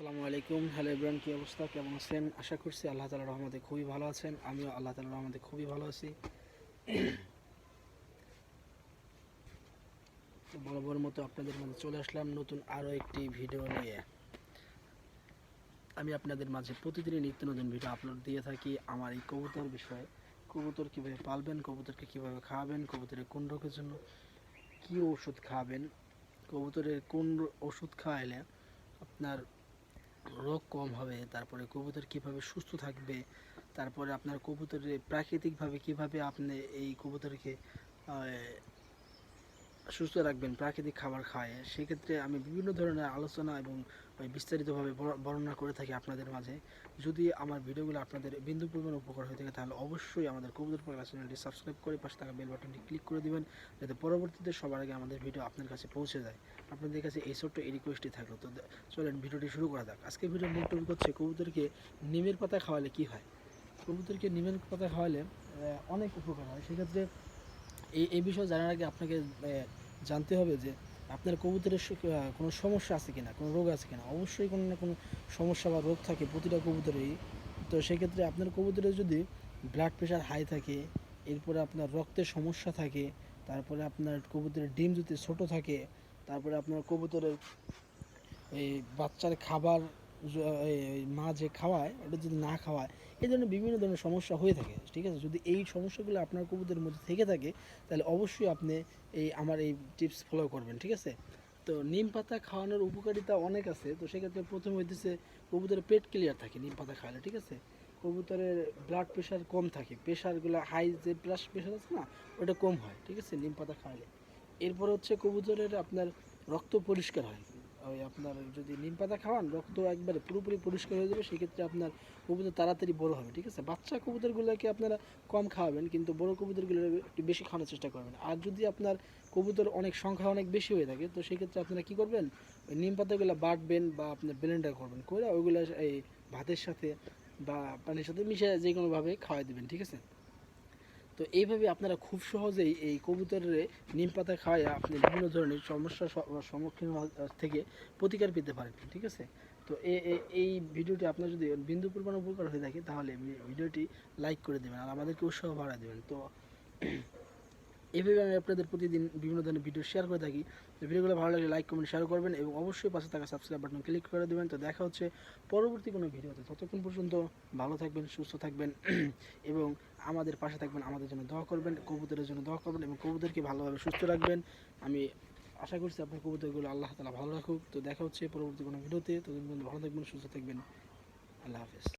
আসসালামু আলাইকুম। হ্যালো ইব্রান কী অবস্থা? কেমন আছেন? আশা করছি আল্লাহ তালার রহমতে খুবই ভালো আছেন। আমিও আল্লাহ তালার রহমতে খুবই ভালো আছি। বরাবর মতো আপনাদের মাঝে চলে আসলাম নতুন আরও একটি ভিডিও নিয়ে। আমি আপনাদের মাঝে প্রতিদিনই নিত্য নতুন ভিডিও আপলোড দিয়ে থাকি আমার এই কবুতর বিষয়ে। কবুতর কীভাবে পালবেন, কবুতরকে কীভাবে খাওয়াবেন, কবুতরের কোন রোগের জন্য কী ওষুধ খাওয়াবেন, কবুতরের কোন ওষুধ খাওয়াইলে আপনার রোগ কম হবে, তারপরে কবুতর কীভাবে সুস্থ থাকবে, তারপরে আপনার কবুতরের প্রাকৃতিকভাবে কীভাবে আপনি এই কবুতরকে সুস্থ রাখবেন, প্রাকৃতিক খাবার খায়। সেক্ষেত্রে আমি বিভিন্ন ধরনের আলোচনা এবং বিস্তারিতভাবে বর্ণনা করে থাকি আপনাদের মাঝে। যদি আমার ভিডিওগুলো আপনাদের বিন্দু পরিমাণ উপকার হয়ে থাকে, তাহলে অবশ্যই আমাদের কবুতর পাগলা চ্যানেলটি সাবস্ক্রাইব করে পাশে থাকা বেল বাটনটি ক্লিক করে দিবেন, যাতে পরবর্তীতে সবার আগে আমাদের ভিডিও আপনার কাছে পৌঁছে যায়। আপনাদের কাছে এই ছোট্ট এই রিকোয়েস্টই থাকল। তো চলেন ভিডিওটি শুরু করা যাক। আজকে ভিডিওর মূল টপিক হচ্ছে কবুতরকে নিমের পাতা খাওয়ালে কি হয়? কবুতরকে নিমের পাতা খাওয়ালে অনেক উপকার হয়। সেক্ষেত্রে এই এই বিষয়ে জানার আগে আপনাকে জানতে হবে যে আপনার কবুতরের কোনো সমস্যা আছে কিনা, কোনো রোগ আছে কিনা? অবশ্যই কোনো না কোনো সমস্যা বা রোগ থাকে প্রতিটা কবুতরেরই। তো সেক্ষেত্রে আপনার কবুতরের যদি ব্লাড প্রেশার হাই থাকে, এরপরে আপনার রক্তের সমস্যা থাকে, তারপরে আপনার কবুতরের ডিম যদি ছোট থাকে, তারপরে আপনার কবুতরের এই বাচ্চার খাবার মা যে খাওয়ায়, ওটা যদি না খাওয়ায়, এই ধরনের বিভিন্ন ধরনের সমস্যা হয়ে থাকে, ঠিক আছে? যদি এই সমস্যাগুলো আপনার কবুতরের মধ্যে থেকে থাকে, তাহলে অবশ্যই আপনি এই আমার এই টিপস ফলো করবেন, ঠিক আছে? তো নিম পাতা খাওয়ানোর উপকারিতা অনেক আছে, তো সেক্ষেত্রে প্রথম হইতেছে কবুতরের পেট ক্লিয়ার থাকে নিম পাতা খাওয়ালে, ঠিক আছে? কবুতরের ব্লাড প্রেশার কম থাকে প্রেশারগুলো হাই যে প্লাস প্রেশার আছে না, ওটা কম হয়, ঠিক আছে, নিম পাতা খাওয়ালে। এরপর হচ্ছে কবুতরের আপনার রক্ত পরিষ্কার হয়। ওই আপনার যদি নিম পাতা খাওয়ান, রক্ত একবারে পুরোপুরি পরিষ্কার হয়ে যাবে, সেক্ষেত্রে আপনার কবুতর তাড়াতাড়ি বড় হবে, ঠিক আছে? বাচ্চা কবুতরগুলোকে আপনারা কম খাওয়াবেন, কিন্তু বড় কবুতরগুলো একটু বেশি খাওয়ানোর চেষ্টা করবেন। আর যদি আপনার কবুতর অনেক সংখ্যা অনেক বেশি হয়ে থাকে, তো সেক্ষেত্রে আপনারা কী করবেন? ওই নিম পাতাগুলো বাটবেন বা আপনার ব্লেন্ডার করবেন, করে ওইগুলো এই ভাতের সাথে বা পানির সাথে মিশে যে কোনোভাবে খাওয়াই দেবেন, ঠিক আছে? তো এইভাবে আপনারা খুব সহজেই এই কবুতরের নিম পাতা খাওয়ায় আপনি বিভিন্ন ধরনের সমস্যার সম্মুখীন থেকে প্রতিকার পেতে পারেন, ঠিক আছে? তো এই ভিডিওটি আপনার যদি বিন্দু পরিমাণ উপকার হয়ে থাকে, তাহলে ভিডিওটি লাইক করে দেবেন আর আমাদেরকে উৎসাহ বাড়ায় দেবেন। তো এইভাবে আমি আপনাদের প্রতিদিন বিভিন্ন ধরনের ভিডিও শেয়ার করে থাকি। তো ভিডিওগুলো ভালো লাগলে লাইক কমেন্ট শেয়ার করবেন এবং অবশ্যই পাশে থাকা সাবস্ক্রাইব বাটন ক্লিক করে দেবেন। তো দেখা হচ্ছে পরবর্তী কোনো ভিডিওতে ততক্ষণ পর্যন্ত ভালো থাকবেন, সুস্থ থাকবেন এবং আমাদের পাশে থাকবেন, আমাদের জন্য দোয়া করবেন, কবুতরের জন্য দোয়া করবেন এবং কবুতরকে ভালোভাবে সুস্থ রাখবেন। আমি আশা করছি আপনার কবুতরগুলো আল্লাহ তালা ভালো রাখুক। তো দেখা হচ্ছে পরবর্তী কোনো ভিডিওতে ততক্ষণ পর্যন্ত ভালো থাকবেন, সুস্থ থাকবেন। আল্লাহ হাফেজ।